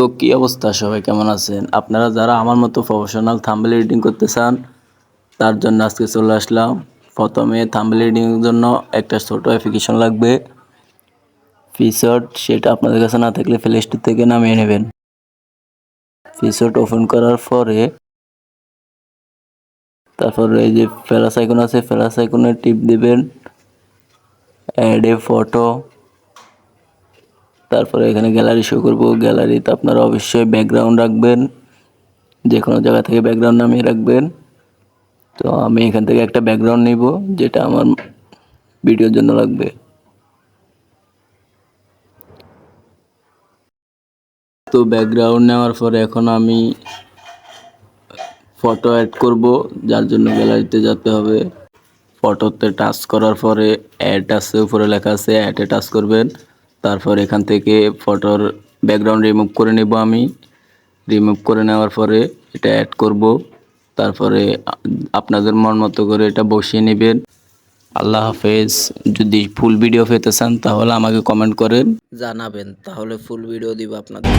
তো কি অবস্থা? সবাই কেমন আছেন? আপনারা যারা আমার মতো প্রফেশনাল থাম্বনেল এডিটিং করতে চান, তার জন্য আজকে চলে আসলাম। প্রথমে থাম্বনেল এডিটিংয়ের জন্য একটা ছোট অ্যাপ্লিকেশন লাগবে। ফিশর্ট সেটা আপনাদের কাছে না থাকলে প্লে স্টোর থেকে নামিয়ে নেবেন। ফিশর্ট ওপেন করার পরে, তারপরে এই যে ফ্ল্যাশ আইকন আছে ফ্ল্যাশ আইকনে টিপ দিবেন। অ্যাড এ ফটো তারপরে এখানে গ্যালারি শো করব। গ্যালারিতে আপনারা অবশ্যই ব্যাকগ্রাউন্ড রাখবেন। যে কোনো জায়গা থেকে ব্যাকগ্রাউন্ড নামিয়ে রাখবেন। তো আমি এখান থেকে একটা ব্যাকগ্রাউন্ড নিব, যেটা আমার ভিডিওর জন্য লাগবে। তো ব্যাকগ্রাউন্ড নেওয়ার পরে এখন আমি ফটো অ্যাড করব, যার জন্য গ্যালারিতে যেতে হবে। ফটোতে টাচ করার পরে অ্যাড আছে, উপরে লেখা আছে অ্যাডে টাচ করবেন। তারপর এখান থেকে ফটোর ব্যাকগ্রাউন্ড রিমুভ করে নেব আমি। রিমুভ করে নেওয়ার পরে এটা অ্যাড করব। তারপরে আপনাদের মন মতো করে এটা বসিয়ে নেবেন। আল্লাহ হাফেজ। যদি ফুল ভিডিও পেতে চান তাহলে আমাকে কমেন্ট করেন। জানাবেন, তাহলে ফুল ভিডিও দিব আপনাদের।